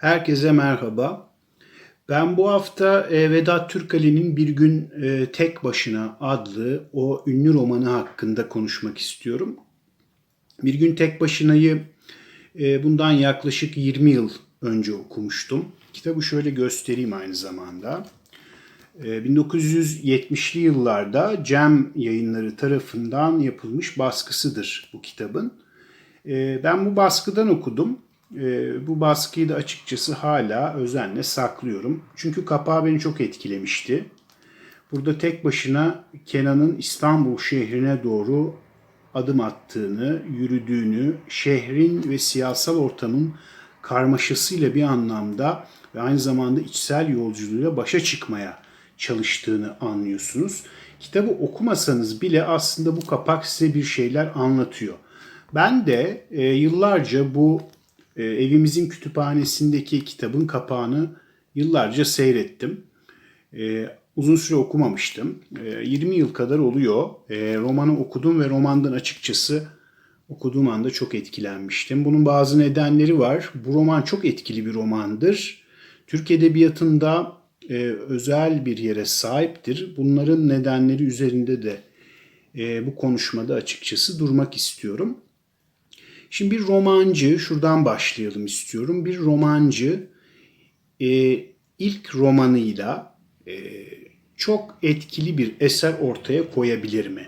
Herkese merhaba. Ben bu hafta e, Vedat Türkali'nin Bir Gün e, Tek Başına adlı o ünlü romanı hakkında konuşmak istiyorum. Bir Gün Tek Başına'yı e, bundan yaklaşık 20 yıl önce okumuştum. Kitabı şöyle göstereyim aynı zamanda. 1970'li yıllarda Cem yayınları tarafından yapılmış baskısıdır bu kitabın. Ben bu baskıdan okudum e, bu baskıyı da açıkçası hala özenle saklıyorum. Çünkü kapağı beni çok etkilemişti. Burada tek başına Kenan'ın İstanbul şehrine doğru adım attığını, yürüdüğünü, şehrin ve siyasal ortamın karmaşasıyla bir anlamda ve aynı zamanda içsel yolculuğuyla başa çıkmaya çalıştığını anlıyorsunuz. Kitabı okumasanız bile aslında bu kapak size bir şeyler anlatıyor. Ben de e, yıllarca bu e, evimizin kütüphanesindeki kitabın kapağını yıllarca seyrettim. E, uzun süre okumamıştım. E, 20 yıl kadar oluyor. E, romanı okudum ve romandan açıkçası okuduğum anda çok etkilenmiştim. Bunun bazı nedenleri var. Bu roman çok etkili bir romandır. Türk Edebiyatı'nda e, özel bir yere sahiptir. Bunların nedenleri üzerinde de e, bu konuşmada açıkçası durmak istiyorum. Şimdi bir romancı, şuradan başlayalım istiyorum. Bir romancı e, ilk romanıyla e, çok etkili bir eser ortaya koyabilir mi?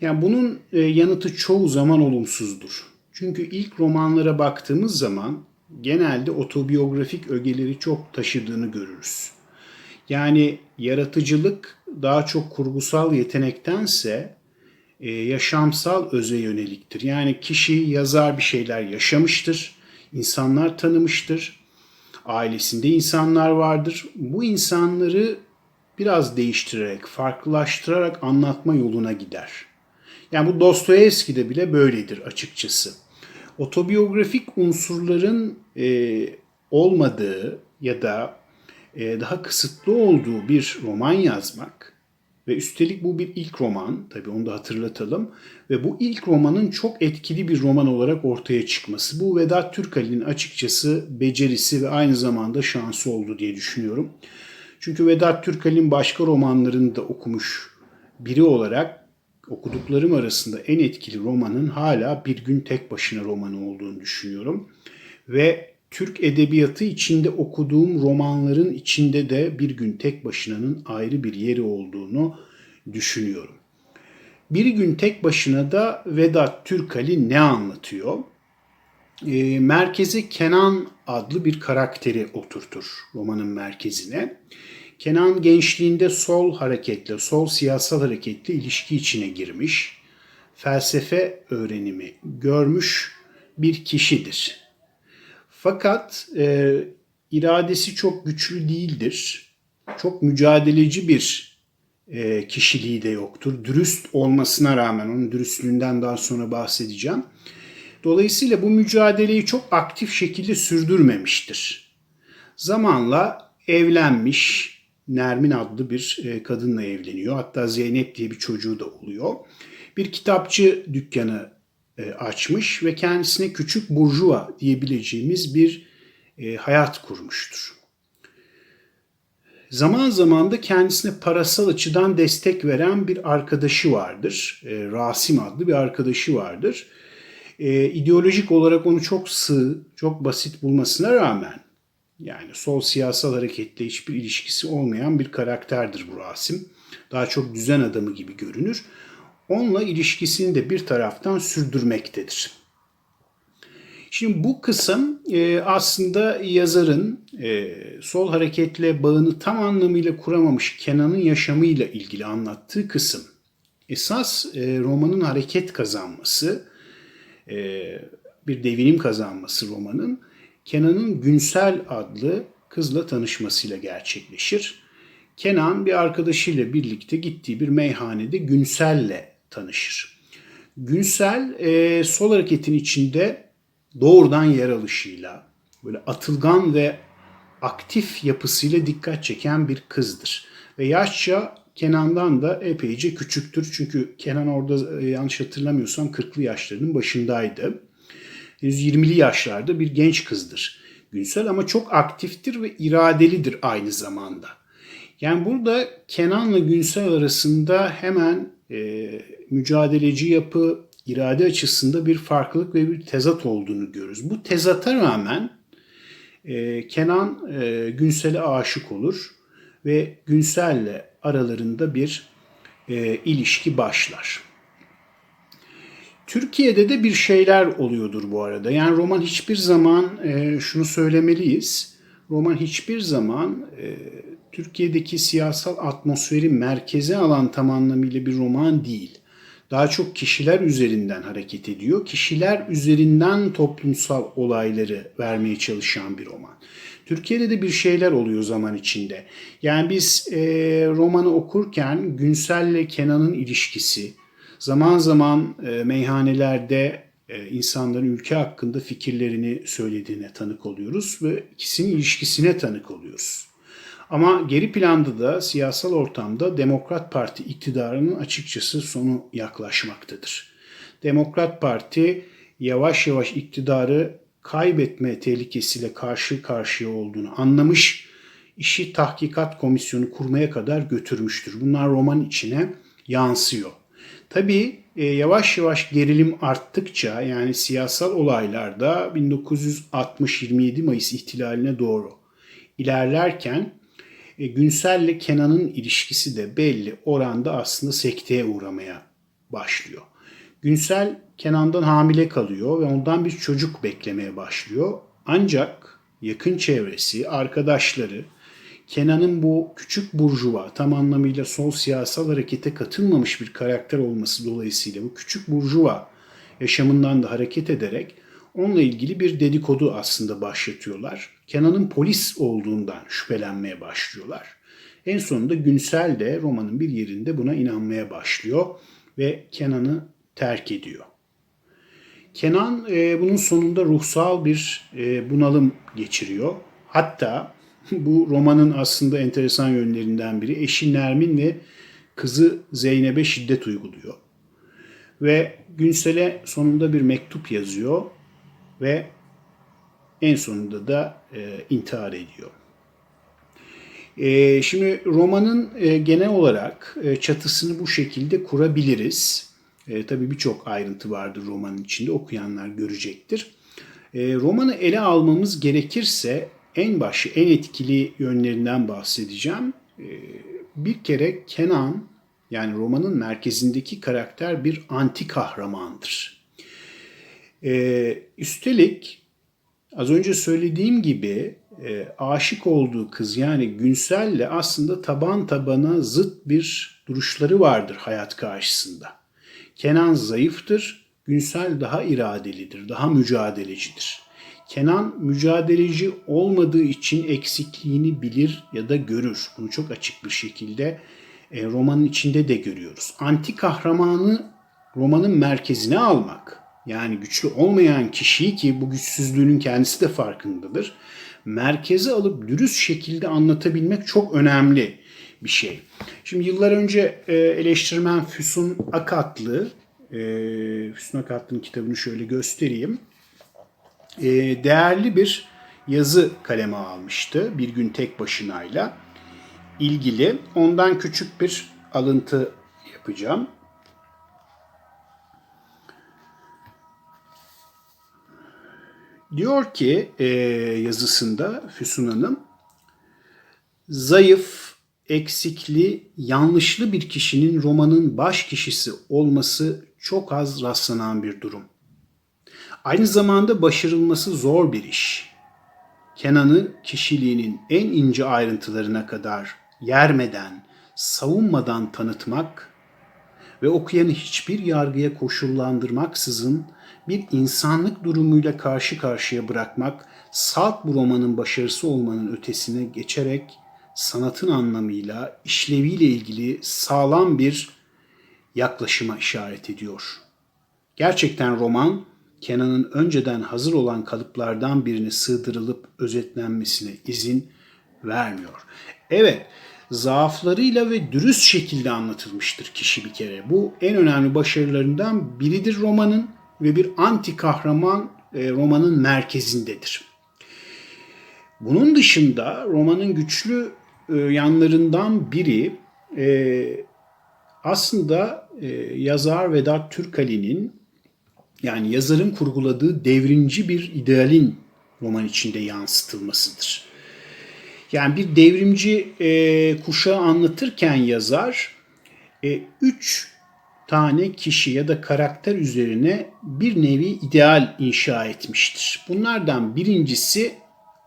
Yani bunun e, yanıtı çoğu zaman olumsuzdur. Çünkü ilk romanlara baktığımız zaman genelde otobiyografik ögeleri çok taşıdığını görürüz. Yani yaratıcılık daha çok kurgusal yetenektense yaşamsal öze yöneliktir. Yani kişi yazar bir şeyler yaşamıştır, insanlar tanımıştır, ailesinde insanlar vardır. Bu insanları biraz değiştirerek, farklılaştırarak anlatma yoluna gider. Yani bu Dostoyevski'de bile böyledir açıkçası. Otobiyografik unsurların e, olmadığı ya da e, daha kısıtlı olduğu bir roman yazmak ve üstelik bu bir ilk roman, tabii onu da hatırlatalım. Ve bu ilk romanın çok etkili bir roman olarak ortaya çıkması. Bu Vedat Türkali'nin açıkçası becerisi ve aynı zamanda şansı oldu diye düşünüyorum. Çünkü Vedat Türkali'nin başka romanlarını da okumuş biri olarak okuduklarım arasında en etkili romanın hala Bir Gün Tek Başına romanı olduğunu düşünüyorum. Ve Türk edebiyatı içinde okuduğum romanların içinde de bir gün tek başınanın ayrı bir yeri olduğunu düşünüyorum. Bir gün tek başına da Vedat Türkali ne anlatıyor? E, merkeze Kenan adlı bir karakteri oturtur romanın merkezine. Kenan gençliğinde sol hareketle, sol siyasal hareketle ilişki içine girmiş, felsefe öğrenimi görmüş bir kişidir. Fakat e, iradesi çok güçlü değildir. Çok mücadeleci bir e, kişiliği de yoktur. Dürüst olmasına rağmen, onun dürüstlüğünden daha sonra bahsedeceğim. Dolayısıyla bu mücadeleyi çok aktif şekilde sürdürmemiştir. Zamanla evlenmiş, Nermin adlı bir e, kadınla evleniyor. Hatta Zeynep diye bir çocuğu da oluyor. Bir kitapçı dükkanı açmış ve kendisine küçük burjuva diyebileceğimiz bir e, hayat kurmuştur. Zaman zaman da kendisine parasal açıdan destek veren bir arkadaşı vardır. E, Rasim adlı bir arkadaşı vardır. E, ideolojik olarak onu çok sığ, çok basit bulmasına rağmen yani sol siyasal hareketle hiçbir ilişkisi olmayan bir karakterdir bu Rasim. Daha çok düzen adamı gibi görünür onunla ilişkisini de bir taraftan sürdürmektedir. Şimdi bu kısım e, aslında yazarın e, sol hareketle bağını tam anlamıyla kuramamış Kenan'ın yaşamıyla ilgili anlattığı kısım. Esas e, romanın hareket kazanması, bir devinim kazanması romanın Kenan'ın Günsel adlı kızla tanışmasıyla gerçekleşir. Kenan bir arkadaşıyla birlikte gittiği bir meyhanede Günsel'le tanışır. Günsel e, sol hareketin içinde doğrudan yer alışıyla, böyle atılgan ve aktif yapısıyla dikkat çeken bir kızdır. Ve yaşça Kenan'dan da epeyce küçüktür. Çünkü Kenan orada e, yanlış hatırlamıyorsam 40'lı yaşlarının başındaydı. Henüz 20'li yaşlarda bir genç kızdır. Günsel ama çok aktiftir ve iradelidir aynı zamanda. Yani burada Kenan'la Günsel arasında hemen e, mücadeleci yapı, irade açısında bir farklılık ve bir tezat olduğunu görürüz. Bu tezata rağmen e, Kenan e, Günsel'e aşık olur ve Günsel'le aralarında bir e, ilişki başlar. Türkiye'de de bir şeyler oluyordur bu arada. Yani roman hiçbir zaman e, şunu söylemeliyiz. Roman hiçbir zaman e, Türkiye'deki siyasal atmosferi merkeze alan tam anlamıyla bir roman değil. Daha çok kişiler üzerinden hareket ediyor. Kişiler üzerinden toplumsal olayları vermeye çalışan bir roman. Türkiye'de de bir şeyler oluyor zaman içinde. Yani biz e, romanı okurken Günsel'le Kenan'ın ilişkisi, zaman zaman e, meyhanelerde e, insanların ülke hakkında fikirlerini söylediğine tanık oluyoruz ve ikisinin ilişkisine tanık oluyoruz. Ama geri planda da siyasal ortamda Demokrat Parti iktidarının açıkçası sonu yaklaşmaktadır. Demokrat Parti yavaş yavaş iktidarı kaybetme tehlikesiyle karşı karşıya olduğunu anlamış, işi tahkikat komisyonu kurmaya kadar götürmüştür. Bunlar roman içine yansıyor. Tabii e, yavaş yavaş gerilim arttıkça yani siyasal olaylarda 1960-27 Mayıs ihtilaline doğru ilerlerken e, Günsel'le Kenan'ın ilişkisi de belli oranda aslında sekteye uğramaya başlıyor. Günsel Kenan'dan hamile kalıyor ve ondan bir çocuk beklemeye başlıyor. Ancak yakın çevresi, arkadaşları Kenan'ın bu küçük burjuva, tam anlamıyla sol siyasal harekete katılmamış bir karakter olması dolayısıyla bu küçük burjuva yaşamından da hareket ederek onunla ilgili bir dedikodu aslında başlatıyorlar. Kenan'ın polis olduğundan şüphelenmeye başlıyorlar. En sonunda Günsel de romanın bir yerinde buna inanmaya başlıyor ve Kenan'ı terk ediyor. Kenan e, bunun sonunda ruhsal bir e, bunalım geçiriyor. Hatta bu romanın aslında enteresan yönlerinden biri eşi Nermin ve kızı Zeynep'e şiddet uyguluyor. Ve Günsel'e sonunda bir mektup yazıyor ve en sonunda da e, intihar ediyor. E, şimdi romanın e, genel olarak e, çatısını bu şekilde kurabiliriz. E, tabii birçok ayrıntı vardır romanın içinde okuyanlar görecektir. E, romanı ele almamız gerekirse en başı, en etkili yönlerinden bahsedeceğim. E, bir kere Kenan yani romanın merkezindeki karakter bir anti kahramandır. E, üstelik az önce söylediğim gibi e, aşık olduğu kız yani Günsel'le aslında taban tabana zıt bir duruşları vardır hayat karşısında. Kenan zayıftır, Günsel daha iradelidir, daha mücadelecidir. Kenan mücadeleci olmadığı için eksikliğini bilir ya da görür. Bunu çok açık bir şekilde e, romanın içinde de görüyoruz. Anti kahramanı romanın merkezine almak, yani güçlü olmayan kişiyi ki bu güçsüzlüğünün kendisi de farkındadır. Merkeze alıp dürüst şekilde anlatabilmek çok önemli bir şey. Şimdi yıllar önce e, eleştirmen Füsun Akatlı, e, Füsun Akatlı'nın kitabını şöyle göstereyim. E, değerli bir yazı kaleme almıştı bir gün tek başınayla ilgili. Ondan küçük bir alıntı yapacağım. Diyor ki e, yazısında Füsun Hanım, zayıf, eksikli, yanlışlı bir kişinin romanın baş kişisi olması çok az rastlanan bir durum. Aynı zamanda başarılması zor bir iş. Kenan'ı kişiliğinin en ince ayrıntılarına kadar yermeden, savunmadan tanıtmak ve okuyanı hiçbir yargıya koşullandırmaksızın bir insanlık durumuyla karşı karşıya bırakmak, salt bu romanın başarısı olmanın ötesine geçerek sanatın anlamıyla, işleviyle ilgili sağlam bir yaklaşıma işaret ediyor. Gerçekten roman, Kenan'ın önceden hazır olan kalıplardan birine sığdırılıp özetlenmesine izin vermiyor. Evet, zaaflarıyla ve dürüst şekilde anlatılmıştır kişi bir kere. Bu en önemli başarılarından biridir romanın ve bir anti kahraman e, romanın merkezindedir. Bunun dışında romanın güçlü e, yanlarından biri e, aslında yazar Vedat Türkali'nin yani yazarın kurguladığı devrimci bir idealin roman içinde yansıtılmasıdır. Yani bir devrimci e, kuşağı anlatırken yazar üç tane kişi ya da karakter üzerine bir nevi ideal inşa etmiştir. Bunlardan birincisi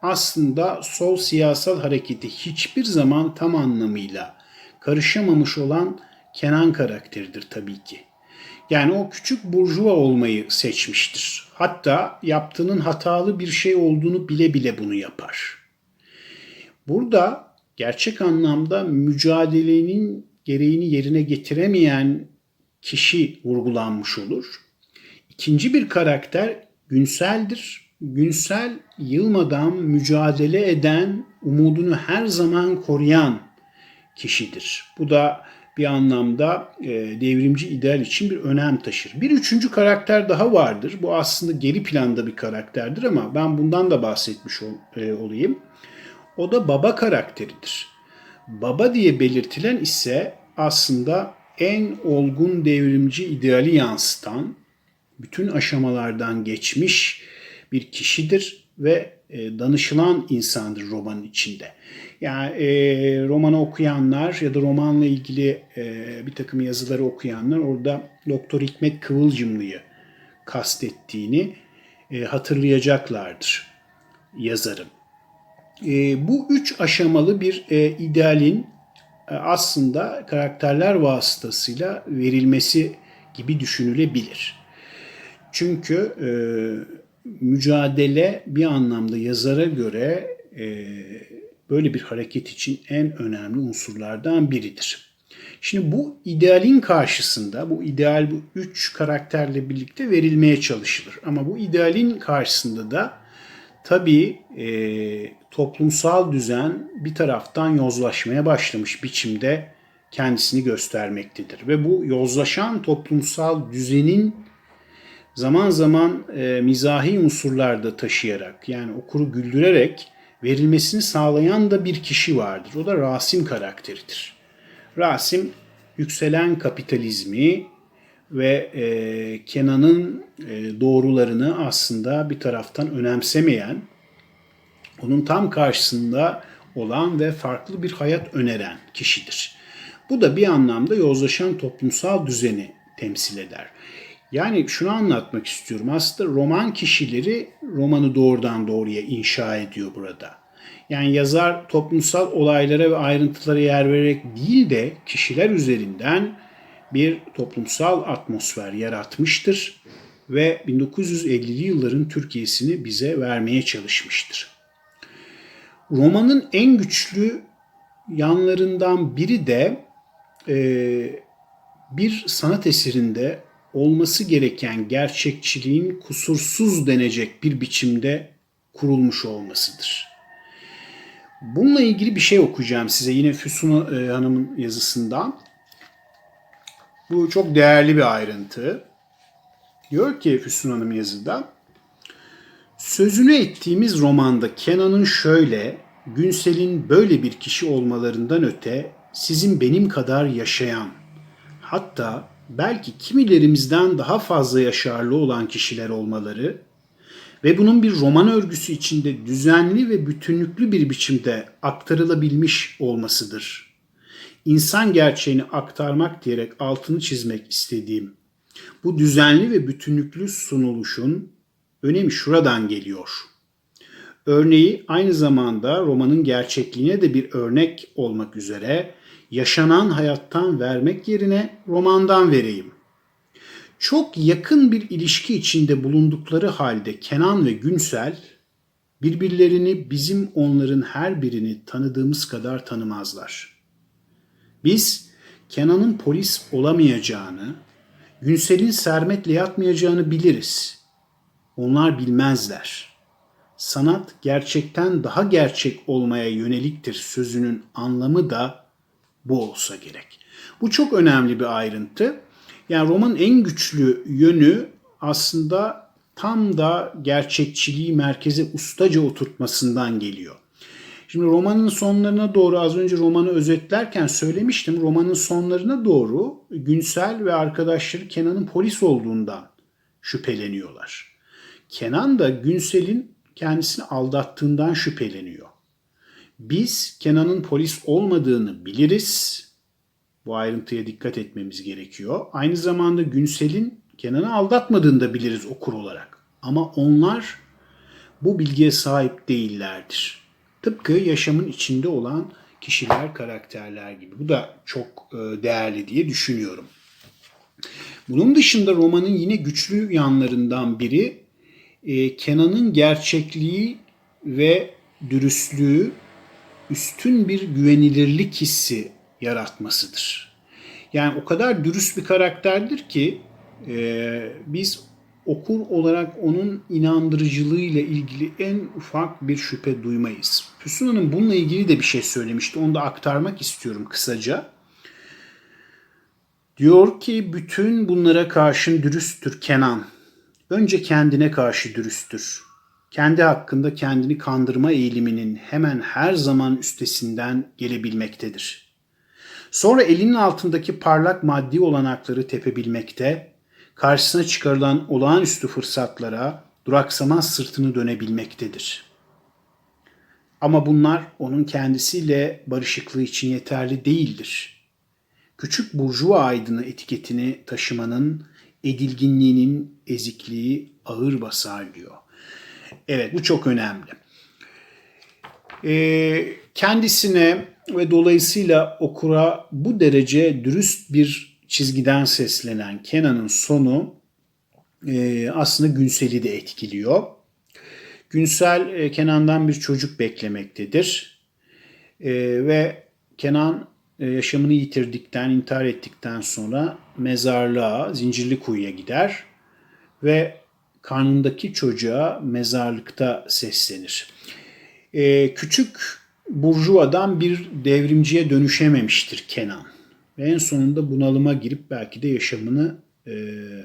aslında sol siyasal hareketi hiçbir zaman tam anlamıyla karışamamış olan Kenan karakteridir tabii ki. Yani o küçük burjuva olmayı seçmiştir. Hatta yaptığının hatalı bir şey olduğunu bile bile bunu yapar. Burada gerçek anlamda mücadelenin gereğini yerine getiremeyen kişi vurgulanmış olur. İkinci bir karakter Günsel'dir. Günsel yılmadan mücadele eden, umudunu her zaman koruyan kişidir. Bu da bir anlamda e, devrimci ideal için bir önem taşır. Bir üçüncü karakter daha vardır. Bu aslında geri planda bir karakterdir ama ben bundan da bahsetmiş e, olayım. O da baba karakteridir. Baba diye belirtilen ise aslında en olgun devrimci ideali yansıtan, bütün aşamalardan geçmiş bir kişidir ve e, danışılan insandır romanın içinde. Yani e, romanı okuyanlar ya da romanla ilgili e, bir takım yazıları okuyanlar orada Doktor Hikmet Kıvılcımlı'yı kastettiğini e, hatırlayacaklardır yazarın. E, bu üç aşamalı bir e, idealin aslında karakterler vasıtasıyla verilmesi gibi düşünülebilir. Çünkü e, mücadele bir anlamda yazara göre e, böyle bir hareket için en önemli unsurlardan biridir. Şimdi bu idealin karşısında, bu ideal bu üç karakterle birlikte verilmeye çalışılır. Ama bu idealin karşısında da tabii e, toplumsal düzen bir taraftan yozlaşmaya başlamış biçimde kendisini göstermektedir. Ve bu yozlaşan toplumsal düzenin zaman zaman e, mizahi unsurlarda taşıyarak yani okuru güldürerek verilmesini sağlayan da bir kişi vardır. O da Rasim karakteridir. Rasim yükselen kapitalizmi ve e, Kenan'ın e, doğrularını aslında bir taraftan önemsemeyen, onun tam karşısında olan ve farklı bir hayat öneren kişidir. Bu da bir anlamda yozlaşan toplumsal düzeni temsil eder. Yani şunu anlatmak istiyorum. Aslında roman kişileri romanı doğrudan doğruya inşa ediyor burada. Yani yazar toplumsal olaylara ve ayrıntılara yer vererek değil de kişiler üzerinden bir toplumsal atmosfer yaratmıştır ve 1950'li yılların Türkiye'sini bize vermeye çalışmıştır. Romanın en güçlü yanlarından biri de e, bir sanat eserinde olması gereken gerçekçiliğin kusursuz denecek bir biçimde kurulmuş olmasıdır. Bununla ilgili bir şey okuyacağım size yine Füsun e, Hanım'ın yazısından. Bu çok değerli bir ayrıntı. Diyor ki Füsun Hanım yazıda, Sözünü ettiğimiz romanda Kenan'ın şöyle, Günsel'in böyle bir kişi olmalarından öte sizin benim kadar yaşayan, hatta belki kimilerimizden daha fazla yaşarlı olan kişiler olmaları ve bunun bir roman örgüsü içinde düzenli ve bütünlüklü bir biçimde aktarılabilmiş olmasıdır. İnsan gerçeğini aktarmak diyerek altını çizmek istediğim bu düzenli ve bütünlüklü sunuluşun önemi şuradan geliyor. Örneği aynı zamanda romanın gerçekliğine de bir örnek olmak üzere yaşanan hayattan vermek yerine romandan vereyim. Çok yakın bir ilişki içinde bulundukları halde Kenan ve Günsel birbirlerini bizim onların her birini tanıdığımız kadar tanımazlar. Biz Kenan'ın polis olamayacağını, Günsel'in Sermet'le yatmayacağını biliriz. Onlar bilmezler. Sanat gerçekten daha gerçek olmaya yöneliktir sözünün anlamı da bu olsa gerek. Bu çok önemli bir ayrıntı. Yani romanın en güçlü yönü aslında tam da gerçekçiliği merkeze ustaca oturtmasından geliyor. Şimdi romanın sonlarına doğru az önce romanı özetlerken söylemiştim. Romanın sonlarına doğru Günsel ve arkadaşları Kenan'ın polis olduğundan şüpheleniyorlar. Kenan da Günsel'in kendisini aldattığından şüpheleniyor. Biz Kenan'ın polis olmadığını biliriz. Bu ayrıntıya dikkat etmemiz gerekiyor. Aynı zamanda Günsel'in Kenan'ı aldatmadığını da biliriz okur olarak. Ama onlar bu bilgiye sahip değillerdir. Tıpkı yaşamın içinde olan kişiler, karakterler gibi. Bu da çok e, değerli diye düşünüyorum. Bunun dışında romanın yine güçlü yanlarından biri e, Kenan'ın gerçekliği ve dürüstlüğü üstün bir güvenilirlik hissi yaratmasıdır. Yani o kadar dürüst bir karakterdir ki e, biz okur olarak onun inandırıcılığıyla ilgili en ufak bir şüphe duymayız. Füsun Hanım bununla ilgili de bir şey söylemişti. Onu da aktarmak istiyorum kısaca. Diyor ki bütün bunlara karşın dürüsttür Kenan. Önce kendine karşı dürüsttür. Kendi hakkında kendini kandırma eğiliminin hemen her zaman üstesinden gelebilmektedir. Sonra elinin altındaki parlak maddi olanakları tepebilmekte, karşısına çıkarılan olağanüstü fırsatlara duraksamaz sırtını dönebilmektedir. Ama bunlar onun kendisiyle barışıklığı için yeterli değildir. Küçük burjuva aydını etiketini taşımanın edilginliğinin ezikliği ağır basar diyor. Evet bu çok önemli. Ee, kendisine ve dolayısıyla okura bu derece dürüst bir çizgiden seslenen Kenan'ın sonu e, aslında Günsel'i de etkiliyor. Günsel e, Kenan'dan bir çocuk beklemektedir. E, ve Kenan e, yaşamını yitirdikten, intihar ettikten sonra mezarlığa, zincirli kuyuya gider ve karnındaki çocuğa mezarlıkta seslenir. E, küçük burjuvadan bir devrimciye dönüşememiştir Kenan. Ve en sonunda bunalıma girip belki de yaşamını e,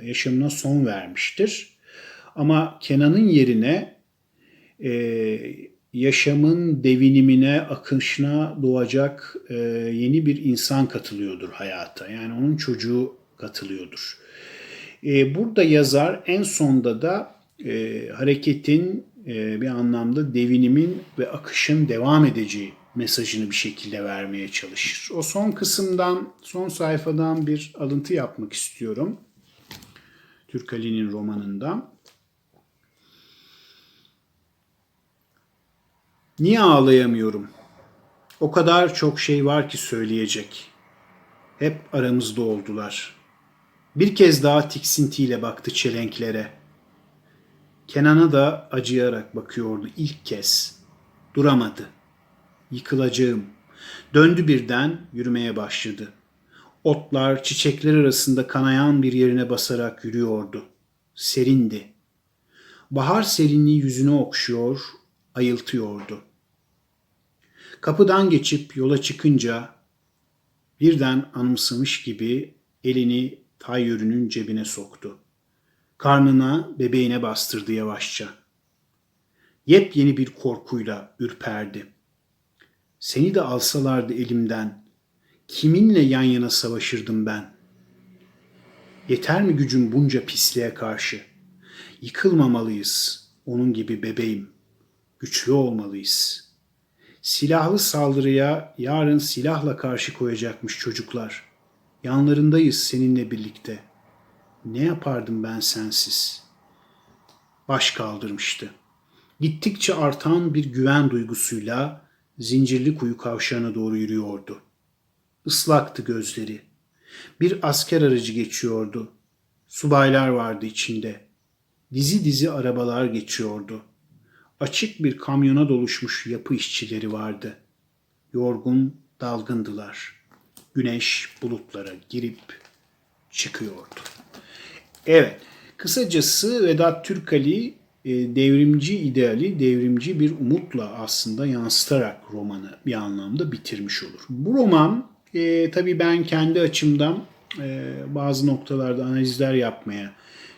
yaşamına son vermiştir. Ama Kenan'ın yerine e, yaşamın devinimine, akışına doğacak e, yeni bir insan katılıyordur hayata. Yani onun çocuğu katılıyordur. Burada yazar en sonda da hareketin bir anlamda devinimin ve akışın devam edeceği mesajını bir şekilde vermeye çalışır. O son kısımdan, son sayfadan bir alıntı yapmak istiyorum. Türk Ali'nin romanından. Niye ağlayamıyorum? O kadar çok şey var ki söyleyecek. Hep aramızda oldular. Bir kez daha tiksintiyle baktı çelenklere. Kenan'a da acıyarak bakıyordu ilk kez. Duramadı. Yıkılacağım. Döndü birden yürümeye başladı. Otlar, çiçekler arasında kanayan bir yerine basarak yürüyordu. Serindi. Bahar serinliği yüzünü okşuyor, ayıltıyordu. Kapıdan geçip yola çıkınca birden anımsamış gibi elini tayyörünün cebine soktu. Karnına, bebeğine bastırdı yavaşça. Yepyeni bir korkuyla ürperdi. Seni de alsalardı elimden, kiminle yan yana savaşırdım ben? Yeter mi gücüm bunca pisliğe karşı? Yıkılmamalıyız, onun gibi bebeğim. Güçlü olmalıyız. Silahlı saldırıya yarın silahla karşı koyacakmış çocuklar. Yanlarındayız seninle birlikte. Ne yapardım ben sensiz? Baş kaldırmıştı. Gittikçe artan bir güven duygusuyla zincirli kuyu kavşağına doğru yürüyordu. Islaktı gözleri. Bir asker aracı geçiyordu. Subaylar vardı içinde. Dizi dizi arabalar geçiyordu. Açık bir kamyona doluşmuş yapı işçileri vardı. Yorgun, dalgındılar. Güneş bulutlara girip çıkıyordu. Evet, kısacası Vedat Türkali devrimci ideali, devrimci bir umutla aslında yansıtarak romanı bir anlamda bitirmiş olur. Bu roman e, tabii ben kendi açımdan e, bazı noktalarda analizler yapmaya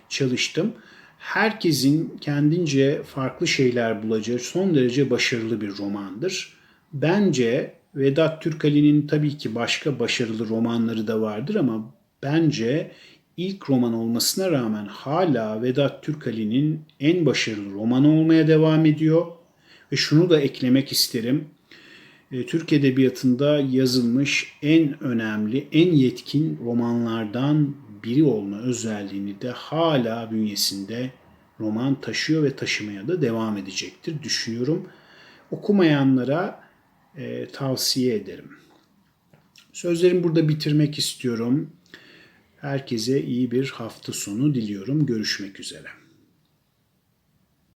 çalıştım. herkesin kendince farklı şeyler bulacağı son derece başarılı bir romandır. Bence Vedat Türkali'nin tabii ki başka başarılı romanları da vardır ama bence ilk roman olmasına rağmen hala Vedat Türkali'nin en başarılı romanı olmaya devam ediyor. Ve şunu da eklemek isterim. E, Türk Edebiyatı'nda yazılmış en önemli, en yetkin romanlardan biri olma özelliğini de hala bünyesinde roman taşıyor ve taşımaya da devam edecektir düşünüyorum. Okumayanlara e, tavsiye ederim. Sözlerimi burada bitirmek istiyorum. Herkese iyi bir hafta sonu diliyorum. Görüşmek üzere.